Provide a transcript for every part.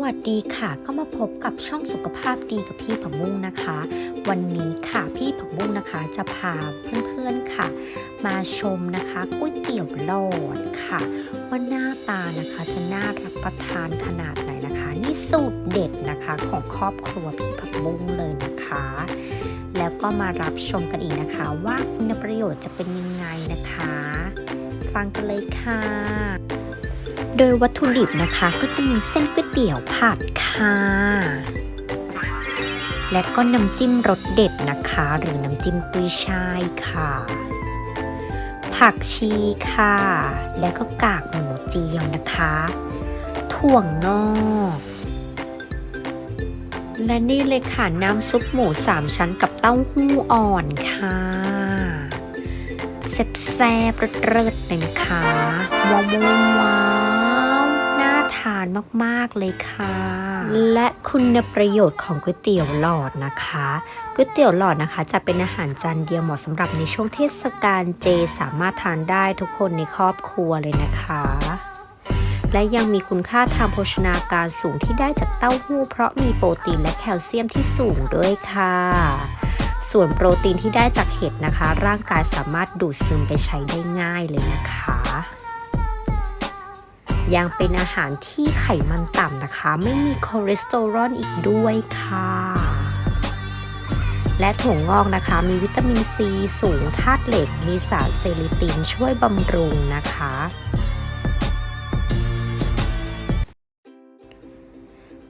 วัสดีค่ะ ก็มาพบกับช่องสุขภาพดีกับพี่ผักบุ้งนะคะ วันนี้ค่ะพี่ผักบุ้งนะคะจะพาเพื่อนๆค่ะ มาชมนะคะก๋วยเตี๋ยวหลอดค่ะ ว่าหน้าตานะคะจะน่ารับประทานขนาดไหนนะคะ นี่สูตรเด็ดนะคะของครอบครัวพี่ผักบุ้งเลยนะคะ แล้วก็มารับชมกันอีกนะคะ ว่าคุณประโยชน์จะเป็นยังไงนะคะ ฟังกันเลยค่ะ โดยวัตถุดิบนะคะก็จะมีเส้นก๋วยเตี๋ยวผัดค่ะและก็น้ำจิ้มรสเด็ดนะคะ หรือน้ำจิ้มกุ้ยช่ายค่ะ ผักชีค่ะ และก็กากหมูเจียวนะคะ ถั่วงอกและนี่เลยค่ะน้ำซุปหมูสามชั้นกับเต้าหู้อ่อนค่ะแซ่บๆเริดๆเลยนะคะว้าวว้าว มาก ๆ เลยค่ะ และคุณประโยชน์ของก๋วยเตี๋ยวหลอดนะคะก๋วยเตี๋ยวหลอดนะคะ จะเป็นอาหารจานเดียวเหมาะสำหรับในช่วงเทศกาลเจสามารถทานได้ทุกคนในครอบครัวเลยนะคะ และยังมีคุณค่าทางโภชนาการสูงที่ได้จากเต้าหู้ เพราะมีโปรตีนและแคลเซียมที่สูงด้วยค่ะส่วนโปรตีนที่ได้จากเห็ดนะคะ ร่างกายสามารถดูดซึมไปใช้ได้ง่ายเลยนะคะ ยังเป็นอาหารที่ไขมันต่ำนะคะ ไม่มีคอเลสเตอรอลอีกด้วยค่ะ และถั่วงอกนะคะ มีวิตามินซีสูงธาตุเหล็ก มีสารเซลิตินช่วยบำรุงนะคะ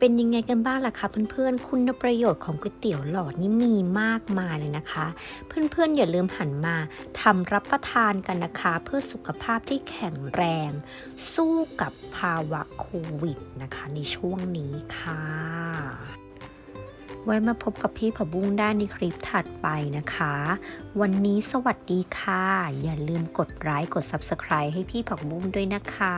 เป็นยังไงกันบ้างล่ะคะเพื่อนๆ คุณประโยชน์ของก๋วยเตี๋ยวหลอดนี่มีมากมายเลยนะคะ เพื่อนๆ อย่าลืมหันมาทำรับประทานกันนะคะ เพื่อสุขภาพที่แข็งแรง สู้กับภาวะโควิดนะคะ ในช่วงนี้ค่ะ ไว้มาพบกับพี่ผับุ้งได้ในคลิปถัดไปนะคะ วันนี้สวัสดีค่ะ อย่าลืมกดไลค์กด Subscribe ให้พี่ผักบุ้งด้วยนะคะ